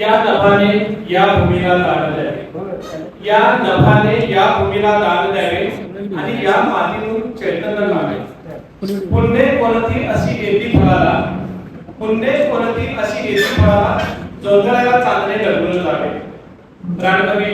या नफाने या भूमीला दान द्यावे. या नफाने या भूमीला दान द्यावे आणि या मातीतून चैतन्य लावे पुण्य कोणती अशी येती फळाला? पुण्य कोणती अशी येती फळाला? जोंधळ्याला चांदणे डगळून लावे रानकवी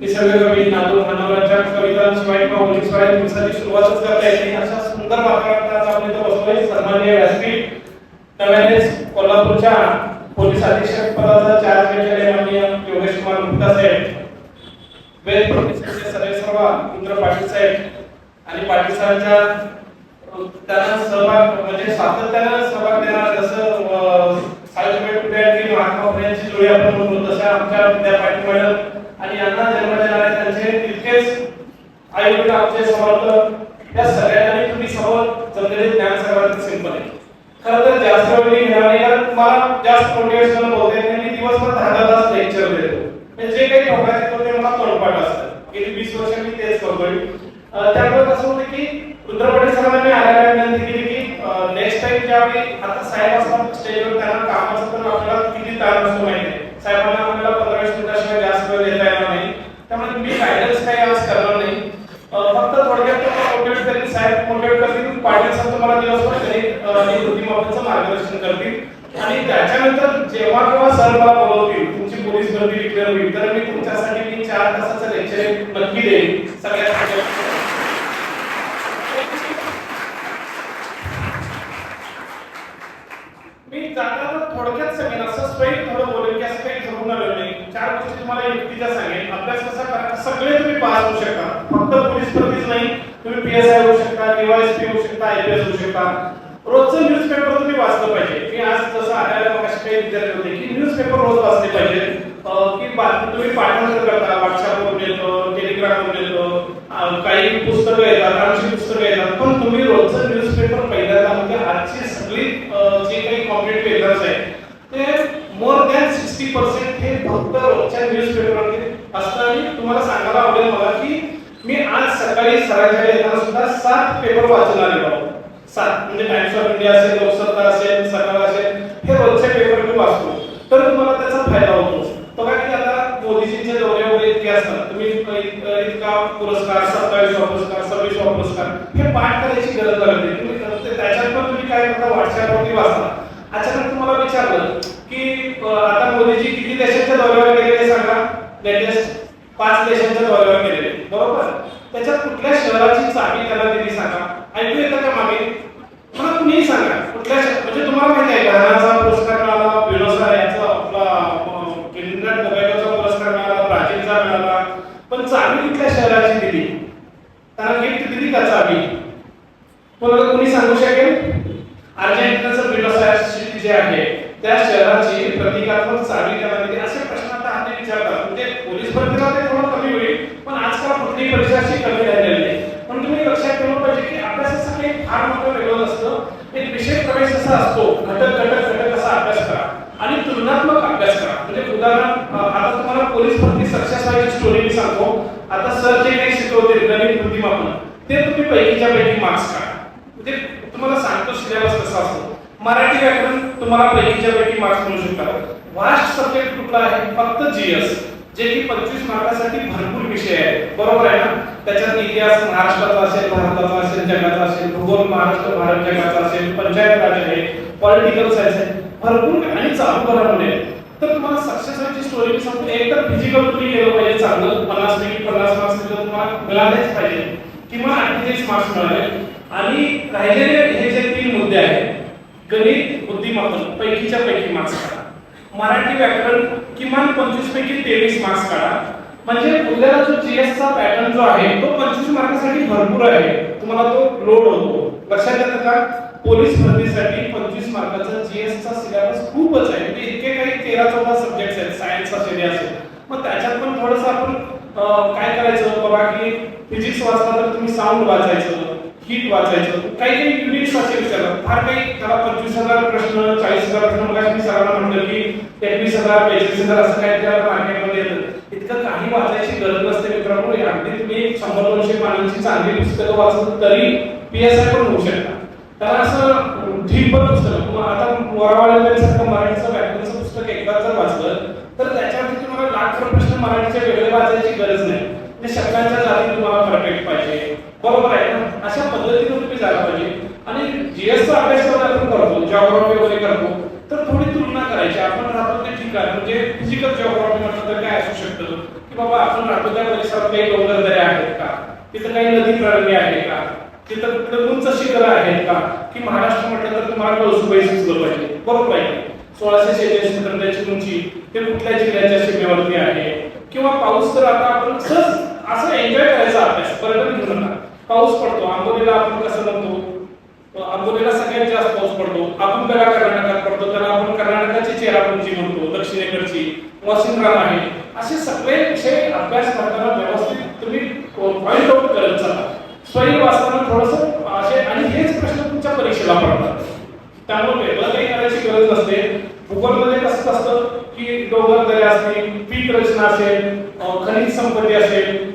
निसर्गकवी नादू मानवराच्या कवितांशिवाय किंवा ओळीशिवाय दिवसाची सुरुवातच करता येते. अशा सुंदर वातावरणात आपण इथं बसलोय. सन्मान्य व्यासपीठ नव्याने कोल्हापूरच्या गुप्ता साहेब वेद प्रोफेसरचे सर्वे सर्व इंद्र पाटील साहेब आणि पाटील साहेबांच्या त्यांना सहभाग म्हणजे सातत्यानं सहभाग देणार जसं अ, सावित्रीबाई फुले आणि महात्मा फुले जोडी आपण म्हणतो तसं आमच्या विद्या पाटील मॅडम आणि यांना जन्म देणारे त्यांचे तितकेच आई वडील आमचे समर्थ या सगळ्यांनी तुम्ही समोर जमलेले ज्ञान सर्वात सिंपल आहे. खरं तर जास्त वेळी मिळाली घेणार नाही जास्त मोटिवेशन होते आणि दिवसभर दहा दहा तास लेक्चर देतो म्हणजे जे काही टोकाचे येतो ते मला तोंडपाठ असतं गेली वीस वर्ष मी तेच करतोय. त्यामुळे कसं होतं की रुद्रपटे सरांना मी आल्याला विनंती केली की नेक्स्ट टाइम ज्यावेळी आता साहेब असतात स्टेजवर त्यांना कामाचं तर आपल्याला किती ताण असतो माहिती साहेबांना आपल्याला पंधरा वीस मिनिटाशिवाय जास्त वेळ देता येणार नाही. त्यामुळे मी गायडन्स काही आज करणार नाही. फक्त थोडक्यात मोटिवेट करेन. साहेब मोटिवेट करतील. पाटील सर तुम्हाला दिवसभर त्यांनी आणि मार्गदर्शन करतील. आणि त्याच्यानंतर जेव्हा केव्हा सर मला बोलवतील तुमची पोलीस भरती डिक्लेअर होईल तर मी तुमच्यासाठी चार तासाचं लेक्चर नक्की देईल सगळ्यात मी जाताना थोडक्यात सांगेन असं स्ट्रेट थोडं बोलेन की असं काही ठरवून आलेलं नाही. चार गोष्टी तुम्हाला युक्तीच्या सांगेन. अभ्यास कसा करा सगळे तुम्ही पास होऊ शकता. फक्त पोलीस भरतीच नाही तुम्ही पीएसआय होऊ शकता डीवायएसपी होऊ शकता आयपीएस होऊ शकता. रोजचं न्यूजपेपर तुम्ही वाचलं पाहिजे. मी आज जसं आल्याला मग काही विचारले होते की न्यूजपेपर रोज वाचले पाहिजे. की बातमी तुम्ही पाठांतर करता. व्हॉट्सअपवरून येतो टेलिग्रामवरून येतो. काही पुस्तकं येतात आमची पुस्तकं येतात. पण तुम्ही रोजचं न्यूजपेपर पहिल्यांदा म्हणजे आजची सगळी जे काही कॉम्पिटेटिव्ह एक्झाम्स आहेत ते मोर दॅन सिक्स्टी पर्सेंट हे फक्त रोजच्या न्यूजपेपरवरती असतं आणि तुम्हाला सांगायला आवडेल मला की मी आज सकाळी सरांच्या येताना सुद्धा सात पेपर वाचून आलेलो आहोत सात म्हणजे टाइम्स ऑफ इंडिया असेल लोकसत्ता असेल सकाळ असेल हे रोजचे पेपर मी वाचतो. तर तुम्हाला त्याचा फायदा होतो तो काय की आता मोदीजींचे इतके असतात. तुम्ही इतका पुरस्कार सत्तावीसवा पुरस्कार सव्वीसवा पुरस्कार हे पाठ करायची गरज लागते तुम्ही त्याच्यात पण तुम्ही काय करता? व्हॉट्सअपवरती वाचता. अचानक तुम्हाला विचारलं की आता मोदीजी किती देशांच्या दौऱ्यावर गेलेले सांगा? लेटेस्ट पाच देशांच्या दौऱ्यावर गेलेले बरोबर? त्याच्यात कुठल्या शहराची चाबी त्याला दिली सांगा? ऐकू येतं का मागे? मला कुणीही सांगा. कुठल्या म्हणजे तुम्हाला माहिती आहे घराचा पुरस्कार मिळाला ब्युनॉस याचा आपला अ, ट्रिनिडाद टोबॅगोचा पुरस्कार मिळाला ब्राझीलचा मिळाला पण चावी कुठल्या शहराची दिली. त्यांना गिफ्ट दिली का चावी कोणाला कोणी सांगू शकेल? अर्जेंटिनाचं ब्युनॉस आयर्स जे आहे त्या शहराची प्रतिकात्मक चावी त्याला दिली असे प्रश्न आता हल्ली विचारतात. म्हणजे पोलीस भरतीला ते थोडं कमी होईल पण आजकाल कुठली परीक्षा कमी राहिलेली नाही. पण तुम्ही लक्षात ठेवलं पाहिजे की अभ्यासाचं काही फार मोठं वेगळं नसतं एक विषय प्रवेश असा असतो घटक शिकवते गणित ते तुम्ही पैकीच्या पैकी मार्क्स काढा. म्हणजे तुम्हाला सांगतो सिलेबस कसा असतो. मराठी व्याकरण तुम्हाला पैकीच्या पैकी मार्क्स मिळू शकतात. वास्ट सब्जेक्ट कुठला आहे? फक्त जीएस जे की पंचवीस मार्कासाठी भरपूर विषय आहेत. बरोबर आहे ना? त्याच्यात इतिहास महाराष्ट्राचा असेल भारताचा असेल जगाचा असेल भूगोल महाराष्ट्र भारत जगाचा असेल पंचायत राज आहे पॉलिटिकल सायन्स आहे. भरपूर आणि चालू घडामोडी आहे तर तुम्हाला सक्सेस व्हायची स्टोरी मी सांगतो. एक तर फिजिकल तुम्ही गेलं पाहिजे चांगलं. पन्नास पैकी पन्नास मार्क्स तुम्हाला मिळालेच पाहिजे. किमान अठ्ठेचाळीस मार्क्स मिळाले. आणि राहिलेले हे जे तीन मुद्दे आहेत गणित बुद्धिमत्ता पैकीच्या पैकी मार्क्स काढा. मराठी व्याकरण किमान पंचवीस पैकी तेवीस मार्क्स काढा. म्हणजे उद्याला जो जीएस चा पॅटर्न जो आहे तो पंचवीस मार्कासाठी भरपूर आहे. तुम्हाला तो लोड होतो. लक्षात येतं का? पोलीस भरतीसाठी पंचवीस मार्काचा जीएसचा सिलेबस खूपच आहे. म्हणजे इतके काही तेरा चौदा सब्जेक्ट आहेत सायन्स असेल असेल. मग त्याच्यात पण थोडंसं आपण काय करायचं बाबा की फिजिक्स वाचला तर तुम्ही साऊंड वाचायचं हिट वाचायचं काही काही युनिट्स असे विचारतात. फार काही त्याला पंचवीस हजार प्रश्न चाळीस हजार प्रश्न मग मी सरांना म्हणलं की तेवीस हजार बेचाळीस हजार असं काही त्याला मार्केटमध्ये येतं. इतकं काही वाचायची गरज नसते मित्रांनो. अगदी तुम्ही शंभर दोनशे पानांची चांगली पुस्तकं वाचलं तरी पीएसआय पण होऊ शकता त्याला असं ढीप पुस्तक आता मोरावाल्यासारखं मराठीचं व्याकरणचं पुस्तक एकदा जर वाचलं तर त्याच्यावरती तुम्हाला लाखभर प्रश्न मराठीचे वेगळे वाचायची गरज नाही. ते शब्दांच्या जाती तुम्हाला परफेक्ट पाहिजे. बरोबर आहे ना? अशा पद्धतीने तुम्ही जायला पाहिजे. आणि जीएसचा अभ्यास आपण करतो जॉग्रॉफी वगैरे करतो तर थोडी तुलना करायची. आपण राहतो ते ठिकाण म्हणजे फिजिकल जॉग्रॉफी म्हटलं तर काय असू शकतं? की बाबा आपण राहतो त्या परिसरात काही डोंगरदऱ्या आहेत का? तिथं काही नदी प्रणाली आहे का? तिथं कुठलं उंच शिखर आहे का? की महाराष्ट्र म्हटलं तर तुम्हाला कळसुबाई सुचलं पाहिजे. बरोबर आहे. सोळाशे शेहेचाळीस मीटर त्याची उंची ते कुठल्या जिल्ह्याच्या सीमेवरती आहे? किंवा पाऊस तर आता आपण सहज असं एन्जॉय करायचा अभ्यास पर्यटन घेऊन नका. पाऊस पडतो आंबोलीला आपण कसं म्हणतो आंबोलीला सगळ्यात जास्त पाऊस पडतो. आपण त्याला कर्नाटकात पडतो त्याला आपण कर्नाटकाची चेरापुंजी म्हणतो दक्षिणेकडची. वॉशिंग्टन आहे. असे सगळे विषय अभ्यास करताना व्यवस्थित तुम्ही पॉईंट आउट करत जाता स्वयं वाचताना थोडस असे आणि हेच प्रश्न तुमच्या परीक्षेला पडतात. त्यामुळे पेपर काही करायची गरज नसते. भूगोलमध्ये कसं असतं की डोंगर दऱ्या असतील पीक रचना असेल खनिज संपत्ती असेल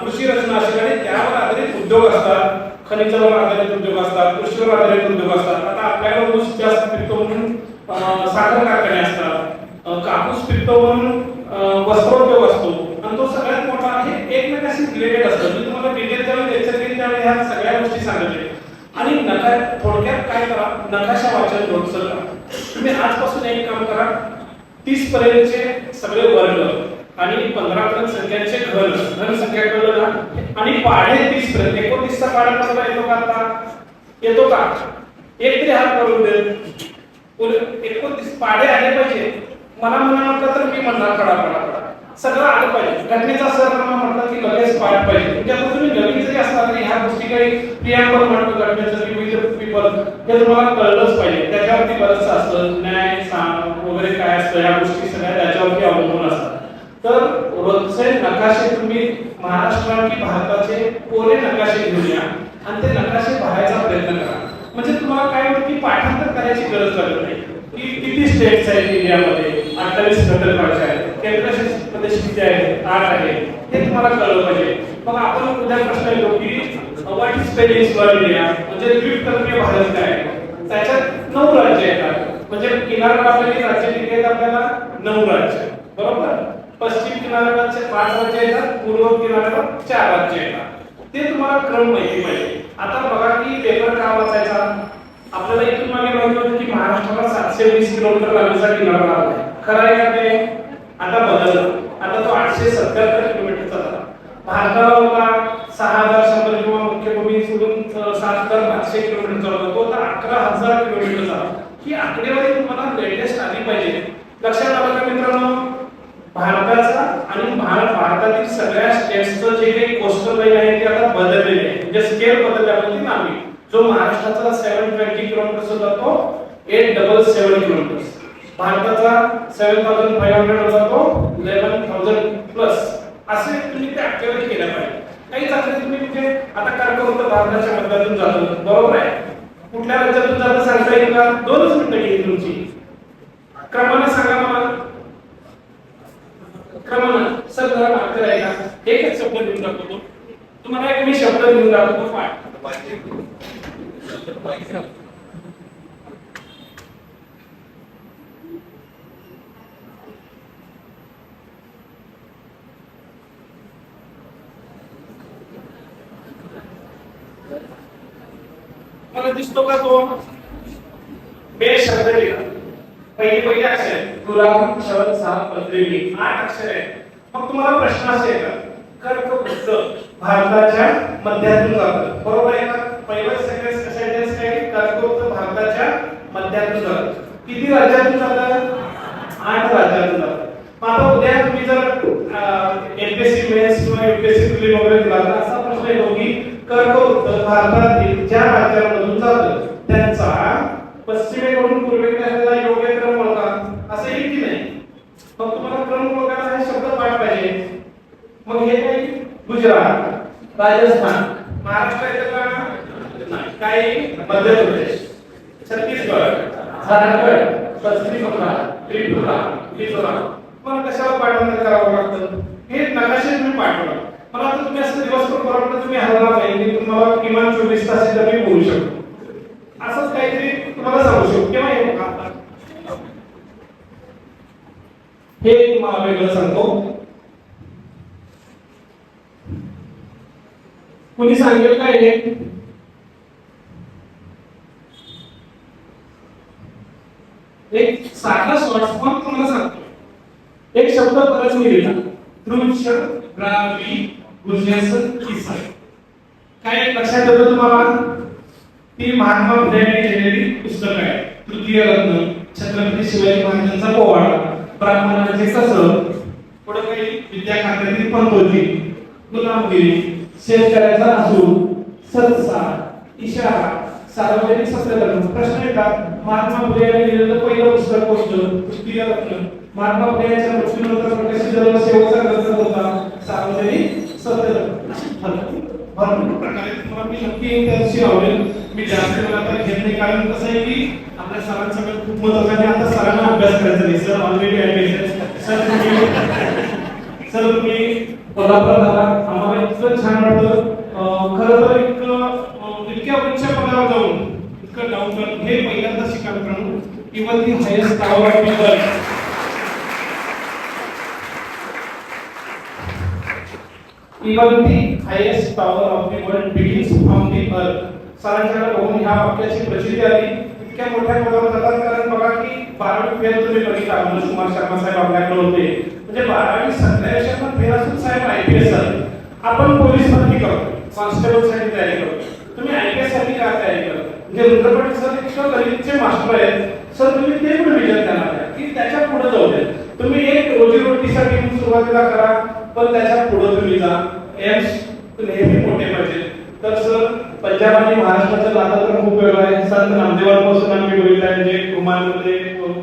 कृषी रचना असेल. आणि त्यावर आधारित उद्योग असतात. खनिजावर आधारित उद्योग असतात कृषीवर आधारित उद्योग असतात. आता आपल्याला ऊस जास्त पिकतो म्हणून साखर कारखाने असतात. कापूस पिकतो म्हणून वस्त्रोद्योग असतो. आणि तो सगळ्यात मोठा आहे एकमेकाशी रिलेटेड असतो मी तुम्हाला डिटेल त्यावेळी लेक्चर ह्या सगळ्या गोष्टी सांगितल्या. आणि नका थोडक्यात काय करा नकाशा वाचन रोजचं करा तुम्ही आजपासून एक काम करा तीस पर्यंतचे सगळे वर्ग आणि पंधरा पर्यंत संख्यांचे घन संख्या कळलं आणि पाढे तीस पर्यंत एकोणतीसचा पाढा कसला येतो का आता? येतो का? एक तरी हात करून दे एकोणतीस पाढे आले पाहिजे. मला म्हणा का तर मी म्हणणार पडा पडा पडा. सगळं आलं पाहिजे. घटनेचा सर म्हणतात म्हटलं की लगेच पाठ पाहिजे. म्हणजे आता तुम्ही नवीन जरी असला तरी ह्या गोष्टी काही प्रियांबर म्हणतो घटनेचं की विविध पीपल हे तुम्हाला कळलंच पाहिजे. त्याच्यावरती बरंच असतं न्याय सांग वगैरे काय असतं या गोष्टी सगळ्या त्याच्यावरती अवलंबून असतात. तर रोजचे नकाशे तुम्ही महाराष्ट्र की भारताचे कोरे नकाशे घेऊन या आणि ते नकाशे पाहायचा प्रयत्न करा. म्हणजे तुम्हाला काय होतं की पाठांतर करायची गरज लागत नाही. की किती स्टेट्स आहेत इंडियामध्ये? अठ्ठावीस घटक प्रदेश किती आहेत आठ आहेत हे तुम्हाला कळलं पाहिजे. मग आपण उद्या प्रश्न येतो की व्हॉट इज पेनिन्सुलर इंडिया म्हणजे द्वीपकल्पीय भारत काय? त्याच्यात नऊ राज्य येतात. म्हणजे किनारपट्टी राज्य किती आहेत आपल्याला? नऊ राज्य. बरोबर? पश्चिम किनारपट्टीचे पाच राज्य येतात पूर्व किनाऱ्यावर चार राज्य येतात. ते तुम्हाला क्रम माहिती पाहिजे. आता बघा की पेपर का वाचायचा? आपल्याला इथून मागे माहिती होतं की महाराष्ट्राला सातशे वीस किलोमीटर लांबीचा किनारा लाभला खरं आहे का ते? आता बदललं. आता सत्याहत्तर किलोमीटरचा चालला भारताला होता सहा हजार शंभर किंवा मुख्यभूमी सोडून सात हजार पाचशे किलोमीटर होता तो आता अकरा हजार किलोमीटर झाला ही आकडेवारी तुम्हाला लेटेस्ट आली पाहिजे. लक्षात आलं का मित्रांनो? भारताचा आणि भारत भारतातील सगळ्या स्टेट्सचं जे काही कोस्टल लाईन आहे ते आता बदललेले आहे. म्हणजे स्केल बदलल्यामुळे ती नावी जो महाराष्ट्राचा सेव्हन ट्वेंटी किलोमीटर होता तो एट डबल सेव्हन किलोमीटर भारताचा सेव्हन थाउजंड फाईव्ह हंड्रेड होता तो इलेव्हन थाउजंड प्लस असे तुम्ही ते ऍक्टिव्हिटी केल्या पाहिजे. काही चांगले तुम्ही म्हणजे आता कर्कवृत्त भारताच्या मध्यातून जातो. बरोबर आहे? कुठल्या राज्यातून जातं सांगता येईल का? दोनच मिनिटं घेईल तुमची. क्रमानं सांगा मला. क्रमानं सर जरा मार्क आहे का एकच शब्द लिहून दाखवतो. तुम्हाला एक मी शब्द लिहून दाखवतो. पाठ आपल्याला दिसतो का तो? बे शब्द लिहा पहिली पहिली अक्षर. आहे. गुलाम शब्द सहा पत्रिली आठ अक्षर आहे मग तुम्हाला प्रश्न असे येतात कर्कवृत्त भारताच्या मध्यातून जातं. बरोबर आहे का? पहिलं सेंटेन्स सेंटेन्स काय कर्कवृत्त भारताच्या मध्यातून जातं. किती राज्यातून जातं? आठ राज्यातून जातं. आता उद्या तुम्ही जर एमपीएससी मेन्स किंवा एमपीएससी प्रिलिम वगैरे दिला असा प्रश्न येतो की कर्कवृत्त भारतातील ज्या राज्यांमधून जातं त्यांचा पश्चिमेकडून पूर्वेकडे योग्य क्रम ओळखा असं येईल की नाही. मग तुम्हाला क्रम ओळखायला हे शब्द पाठ पाहिजे. मग हे काही गुजरात राजस्थान महाराष्ट्र येतं का काही मध्य प्रदेश छत्तीसगड झारखंड पश्चिम बंगाल त्रिपुरा मिझोराम. पण कशाला पाठवणं करावं लागतं? हे नकाशे तुम्ही पाठवा. मला आता तुम्ही असं दिवसभर परवडलं तुम्ही हल्ला नाही तुम्हाला किमान चोवीस तास इथं मी बोलू शकतो. असंच काहीतरी तुम्हाला सांगू शकतो. किंवा हे तुम्हाला वेगळं सांगतो. कुणी सांगेल काय हे? एक साधा शॉर्ट फॉर्म तुम्हाला सांगतो. एक शब्द परत मी लिहिला. दृश्य ग्रामी गुजरासन किसा काय लक्षात येतं तुम्हाला? ती महात्मा फुलेंनी लिहिलेली पुस्तक आहे तृतीय रत्न छत्रपती शिवाजी महाराजांचा पोवाडा ब्राह्मणाचे कसं पुढे काही विद्या खात्यातील पंतोजी गुलामगिरी शेतकऱ्याचा असून सत्सा इशारा सार्वजनिक सत्यधर्म प्रश्न येतात. महात्मा फुले यांनी लिहिलेलं पहिलं पुस्तक कोणतं? तृतीय रत्न. महात्मा फुले यांच्या मृत्यूनंतर प्रकाशित झालेला शेवटचा ग्रंथ होता सार्वजनिक सत्यधर्म अशी भरपूर भरपूर प्रकारे तुम्हाला मी आवडेल मी जास्त वेळ आता घेत नाही. कारण कसं आहे की आपल्या सरांचं वेळ खूप महत्वाचं आहे आता सरांना अभ्यास करायचा नाही. सर ऑलरेडी ऍडमिशन सर तुम्ही सर तुम्ही कोल्हापुरात आला. आम्हाला इतकं छान वाटतं अं, खरं तर इतकं इतक्या उच्च पदावर जाऊन इतकं डाऊन करून हे पहिल्यांदा शिकायला मिळालं. इवन ती highest tower of people Even the highest tower of the world begins from the earth. सरांच्याकडे बघून ह्या वाक्याची प्रसिद्धी आली. इतक्या मोठ्या पदावर जातात कारण बघा की बारावी फेल तुम्ही बघितला मनोज म्हणजे कुमार शर्मा साहेब आपल्याकडे होते. म्हणजे बारावी सत्याऐंशी पण फेल असून साहेब आय पी एस आपण पोलीस भरती करतो कॉन्स्टेबलसाठी तयारी करतो तुम्ही आय पी एससाठी काय तयारी करता म्हणजे रुद्र पाटील सर गणितचे मास्टर आहेत. सर तुम्ही ते पण विचार करणार की त्याच्या पुढे जाऊ द्या. तुम्ही एक रोजीरोटीसाठी सुरुवातीला करा पण त्याच्या पुढे तुम्ही जा. एम्स नेहमी मोठे पाहिजे. तर सर पंजाब आणि महाराष्ट्राचं नातं तर खूप वेगळं आहे. संत नामदेवांपासून आम्ही बघितलं आहे. म्हणजे कुमारमध्ये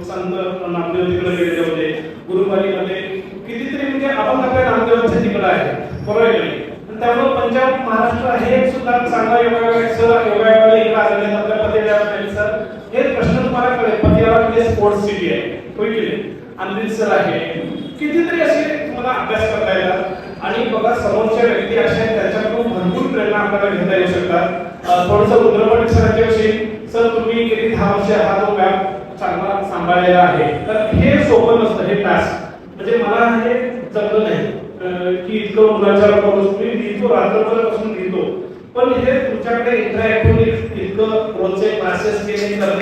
संत नामदेव तिकडे गेलेले होते गुरुवारीमध्ये कितीतरी म्हणजे आपण आपल्या नामदेवांच्या तिकडे आहे. बरोबर आहे त्यामुळे पंजाब महाराष्ट्र हे सुद्धा चांगला योगा आहे. सर योगा इकडे आलेले आहेत. आपल्या पतियाळा सर. हे प्रश्न तुम्हाला कळेल. पतियाळा म्हणजे स्पोर्ट्स सिटी आहे. होईल की नाही? अमृतसर आहे. कितीतरी असे तुम्हाला अभ्यास करता येतात. आणि बघा समोरच्या व्यक्ती अशा आहेत त्यांच्याकडून भरपूर प्रेरणा आपल्याला घेता येऊ शकतात. थोडस रुद्रपट सरांच्या विषयी सर तुम्ही गेली दहा वर्ष हा जो व्याप चांगला सांभाळलेला आहे तर हे सोपं नसतं हे टास्क म्हणजे मला हे जमलं नाही की इतकं मुलांच्या करून मी लिहितो रात्रभर लिहितो. पण हे तुमच्याकडे इंटरॅक्टिव्ह इतकं रोजचे क्लासेस केले तर